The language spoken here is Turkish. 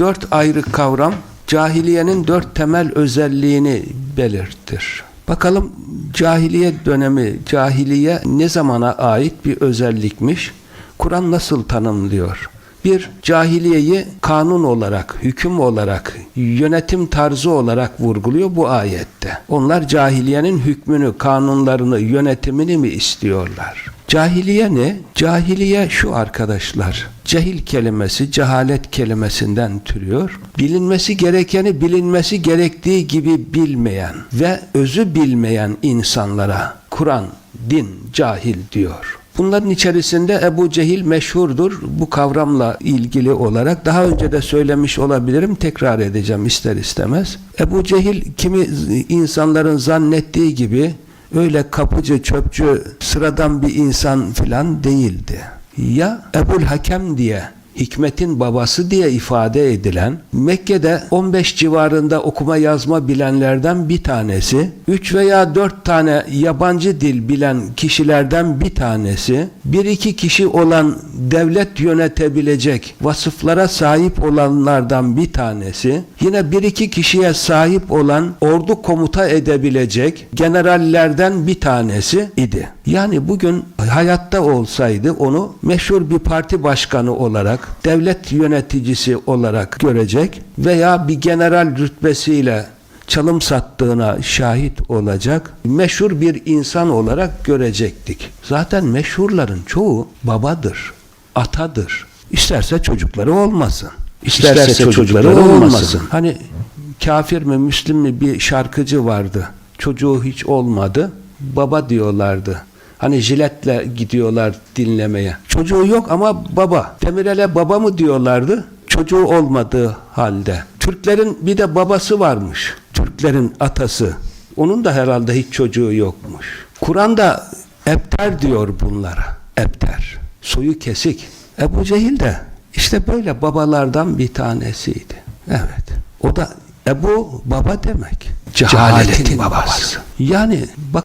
dört ayrı kavram cahiliyenin dört temel özelliğini belirtir. Bakalım cahiliye dönemi, cahiliye ne zamana ait bir özellikmiş? Kur'an nasıl tanımlıyor? Bir, cahiliyeyi kanun olarak, hüküm olarak, yönetim tarzı olarak vurguluyor bu ayette. Onlar cahiliyenin hükmünü, kanunlarını, yönetimini mi istiyorlar? Cahiliye ne? Cahiliye şu arkadaşlar. Cehil kelimesi cehalet kelimesinden türüyor. Bilinmesi gerekeni bilinmesi gerektiği gibi bilmeyen ve özü bilmeyen insanlara Kur'an, din, cahil diyor. Bunların içerisinde Ebu Cehil meşhurdur bu kavramla ilgili olarak. Daha önce de söylemiş olabilirim, tekrar edeceğim ister istemez. Ebu Cehil kimi insanların zannettiği gibi öyle kapıcı, çöpçü, sıradan bir insan filan değildi. Ya Ebul Hakem diye hikmetin babası diye ifade edilen Mekke'de 15 civarında okuma yazma bilenlerden bir tanesi, 3 veya 4 tane yabancı dil bilen kişilerden bir tanesi, bir iki kişi olan devlet yönetebilecek vasıflara sahip olanlardan bir tanesi, yine bir iki kişiye sahip olan ordu komuta edebilecek generallerden bir tanesi idi. Yani bugün hayatta olsaydı onu meşhur bir parti başkanı olarak, devlet yöneticisi olarak görecek veya bir general rütbesiyle çalım sattığına şahit olacak meşhur bir insan olarak görecektik. Zaten meşhurların çoğu babadır, atadır. İsterse çocukları olmasın. İsterse, çocukları, olmasın. Hani kafir mi, Müslüm mü bir şarkıcı vardı. Çocuğu hiç olmadı. Baba diyorlardı. Hani jiletle gidiyorlar dinlemeye. Çocuğu yok ama baba. Demirel'e baba mı diyorlardı? Çocuğu olmadığı halde. Türklerin bir de babası varmış. Türklerin atası. Onun da herhalde hiç çocuğu yokmuş. Kur'an'da Ebter diyor bunlara. Ebter. Soyu kesik. Ebu Cehil de işte böyle babalardan bir tanesiydi. Evet. O da Ebu baba demek. Cehaletin babası. Yani bak